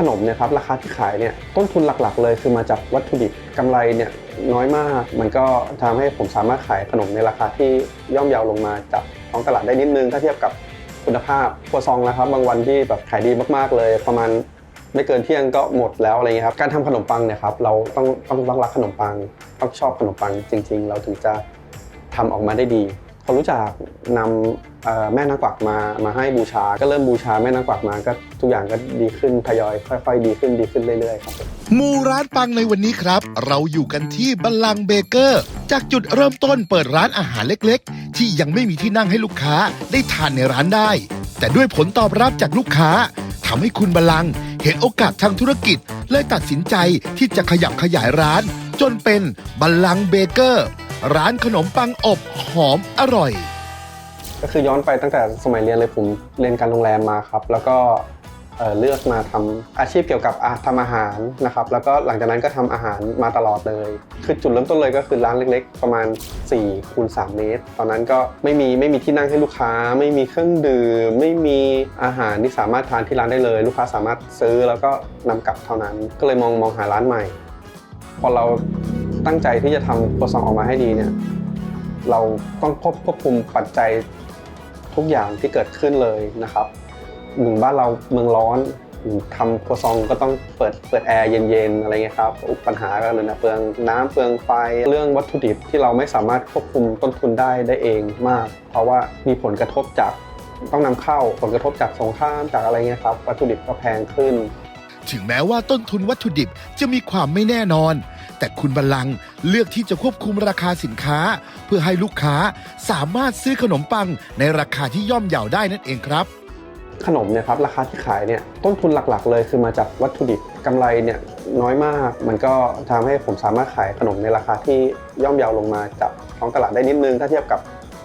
ขนมเนี่ยครับราคาที่ขายเนี่ยต้นทุนหลักๆ เลยคือมาจากวัตถุดิบกำไรเนี่ยน้อยมาก มันก็ทำให้ผมสามารถขายขนมในราคาที่ย่อมเยาวลงมาจากท้องตลาดได้นิดนึงถ้าเทียบกับคุณภาพครัวซองนะครับ บางวันที่แบบขายดีมากๆเลยประมาณไม่เกินเที่ยงก็หมดแล้วอะไรเงี้ยครับ การทำขนมปังเนี่ยครับเราต้องต้องต้องรักขนมปังต้องชอบขนมปังจริง ๆ เราถึงจะทำออกมาได้ดี พอรู้จักนำแม่นางกวักมามาให้บูชา ก็เริ่มบูชาแม่นางกวักมาก็ทุกอย่างก็ดีขึ้นทยอยค่อย ๆ ดีขึ้นดีขึ้นเรื่อยๆครับมูร้านปังในวันนี้ครับ เราอยู่กันที่บัลลังเบเกอร์ จากจุดเริ่มต้นเปิดร้านอาหารเล็กๆ ที่ยังไม่มีที่นั่งให้ลูกค้าได้ทานในร้านได้ แต่ด้วยผลตอบรับจากลูกค้าทำให้คุณบัลลังเห็นโอกาสทางธุรกิจเลยตัดสินใจที่จะขยับขยายร้าน จนเป็นบัลลังเบเกอร์ ร้านขนมปังอบหอมอร่อย ก็คือย้อนไปตั้งแต่สมัยเรียนเลยผมเรียนการโรงแรมมาครับ แล้วก็เอ่อเลือกมาทำอาชีพเกี่ยวกับอะทำอาหารนะครับ แล้วก็หลังจากนั้นก็ทำอาหารมาตลอดเลย คือจุดเริ่มต้นเลยก็คือร้านเล็กๆ ประมาณ4คูณ3เมตร ตอนนั้นก็ไม่มีไม่มีที่นั่งให้ลูกค้า ไม่มีเครื่องดื่ม ไม่มีอาหารที่สามารถทานที่ร้านได้เลย ลูกค้าสามารถซื้อแล้วก็นำกลับเท่านั้น ก็เลยมองมองหาร้านใหม่ พอเรา ตั้งใจที่จะทำครัวซองออกมาให้ดีเนี่ยเราต้องควบควบคุมปัจจัยทุกอย่างที่เกิดขึ้นเลยนะครับหนึ่งบ้านเราเมืองร้อนทำครัวซองก็ต้องเปิดเปิดแอร์เย็นๆอะไรเงี้ยครับปัญหาก็เลยนะเปลืองน้ำเปลืองไฟเรื่องวัตถุดิบที่เราไม่สามารถควบคุมต้นทุนได้ได้เองมาก เพราะว่ามีผลกระทบจากต้องนำเข้าผลกระทบจากสงครามจากอะไรเงี้ยครับวัตถุดิบก็แพงขึ้น ถึงแม้ว่าต้นทุนวัตถุดิบจะมีความไม่แน่นอน แต่คุณบัลลังก์เลือกที่จะควบคุมราคาสินค้า เพื่อให้ลูกค้าสามารถซื้อขนมปังในราคาที่ย่อมเยาได้นั่นเองครับ ขนมเนี่ยครับราคาที่ขายเนี่ยต้นทุนหลักๆ เลยคือมาจากวัตถุดิบกำไรเนี่ยน้อยมาก มันก็ทำให้ผมสามารถขายขนมในราคาที่ย่อมเยาลงมาจากท้องตลาดได้นิดนึงถ้าเทียบกับ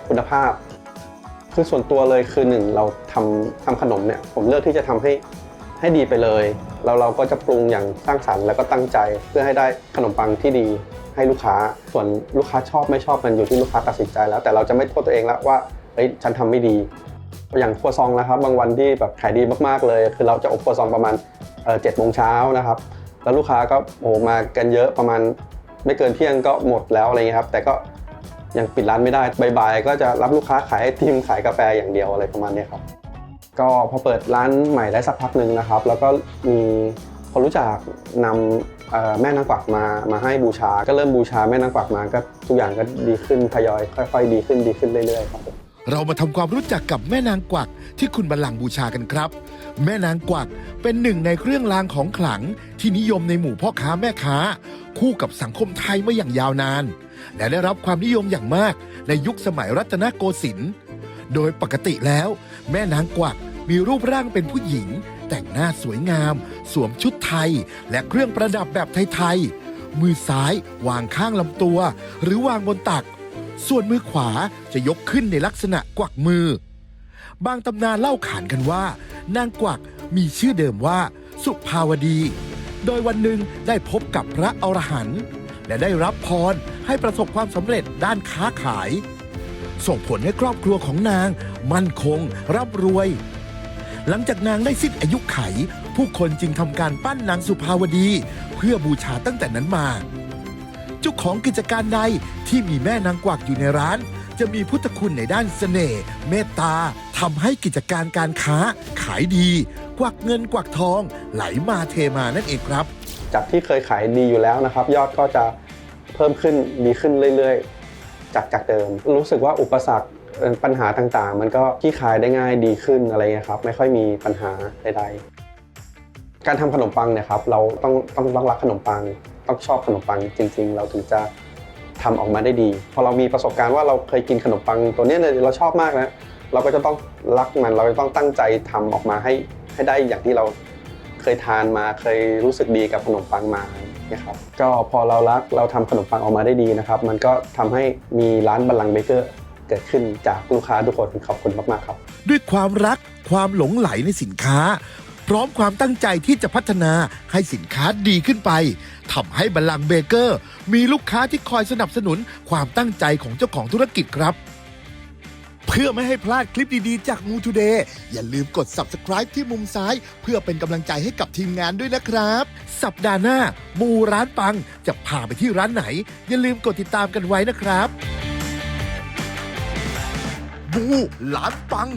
คุณภาพ คือส่วนตัวเลยคือหนึ่งเราทำทำขนมเนี่ยผมเลือกที่จะทำให้ให้ดีไปเลย แล้วเราก็จะปรุงอย่างสร้างสรรค์แล้วก็ตั้งใจเพื่อให้ได้ขนมปังที่ดีให้ลูกค้า ส่วนลูกค้าชอบไม่ชอบมันอยู่ที่ลูกค้าตัดสินใจแล้ว แต่เราจะไม่โทษตัวเองแล้วว่าเฮ้ยฉันทำไม่ดี อย่างครัวซองนะครับ บางวันที่แบบขายดีมากๆเลย คือเราจะอบครัวซองประมาณเจ็ดโมงเช้านะครับ แล้วลูกค้าก็โอ้มากันเยอะประมาณไม่เกินเที่ยงก็หมดแล้วอะไรเงี้ยครับ แต่ก็ยังปิดร้านไม่ได้บ่ายๆก็จะรับลูกค้าขายไอติมขายกาแฟอย่างเดียวอะไรประมาณนี้ครับ ก็พอเปิดร้านใหม่ได้สักพักหนึ่งนะครับ แล้วก็มีคนรู้จักนำแม่นางกวักมามาให้บูชา ก็เริ่มบูชาแม่นางกวักมาก็ทุกอย่างก็ดีขึ้นทยอยค่อยๆ ดีขึ้นดีขึ้นเรื่อยๆครับเรามาทำความรู้จักกับแม่นางกวักที่คุณบัลลังบูชากันครับ แม่นางกวักเป็นหนึ่งในเครื่องรางของขลัง ที่นิยมในหมู่พ่อค้าแม่ค้า คู่กับสังคมไทยมาอย่างยาวนาน และได้รับความนิยมอย่างมากในยุคสมัยรัตนโกสินทร์โดยปกติแล้ว แม่นางกวัก มีรูปร่างเป็นผู้หญิง แต่งหน้าสวยงาม สวมชุดไทย และเครื่องประดับแบบไทยๆ มือซ้ายวางข้างลำตัว หรือวางบนตัก ส่วนมือขวาจะยกขึ้นในลักษณะกวักมือ บางตำนานเล่าขานกันว่า นางกวักมีชื่อเดิมว่า สุภาวดี โดยวันหนึ่งได้พบกับพระอรหันต์และได้รับพรให้ประสบความสำเร็จด้านค้าขาย ส่งผลให้ครอบครัวของนาง มั่นคงร่ำรวย หลังจากนางได้สิ้นอายุไข ผู้คนจึงทำการปั้นนางสุภาวดี เพื่อบูชาตั้งแต่นั้นมาเจ้าของกิจการใดที่มีแม่นางกวักอยู่ในร้าน จะมีพุทธคุณในด้านเสน่ห์เมตตาทำให้กิจการการค้า ขายดี กวักเงินกวักทอง ไหลมาเทมานั่นเองครับ จากที่เคยขายดีอยู่แล้วนะครับ ยอดก็จะเพิ่มขึ้นดีขึ้นเรื่อยๆ จากจากเดิม รู้สึกว่าอุปสรรค ปัญหาต่างๆ มันก็ที่ขายได้ง่ายดีขึ้นอะไรเงี้ยครับไม่ค่อยมีปัญหาใดๆ การทำขนมปังเนี่ยครับเราต้องต้องรักขนมปัง ต้องชอบขนมปังจริง ๆ เราถึงจะทำออกมาได้ดี พอเรามีประสบการณ์ว่าเราเคยกินขนมปังตัวเนี้ยเลยเราชอบมากนะเราก็จะต้องรักมันเราจะต้องตั้งใจทำออกมาให้ให้ได้อย่างที่เราเคยทานมาเคยรู้สึกดีกับขนมปังมานะครับก็พอเรารักเราทำขนมปังออกมาได้ดีนะครับ มันก็ทำให้มีร้านบัลลังก์เบเกอร์ เกิดขึ้นจากลูกค้าทุกคนขอบคุณมากๆครับ ด้วยความรักความหลงไหลในสินค้า พร้อมความตั้งใจที่จะพัฒนาให้สินค้าดีขึ้นไปทำให้บัลลังก์เบเกอร์ มีลูกค้าที่คอยสนับสนุนความตั้งใจของเจ้าของธุรกิจครับ เพื่อไม่ให้พลาดคลิปดีๆ จากมูทูเดย์อย่าลืมกด subscribe ที่มุมซ้าย เพื่อเป็นกำลังใจให้กับทีมงานด้วยนะครับ สัปดาห์หน้า มูร้านปังจะพาไปที่ร้านไหน อย่าลืมกดติดตามกันไว้นะครับ มูร้านปัง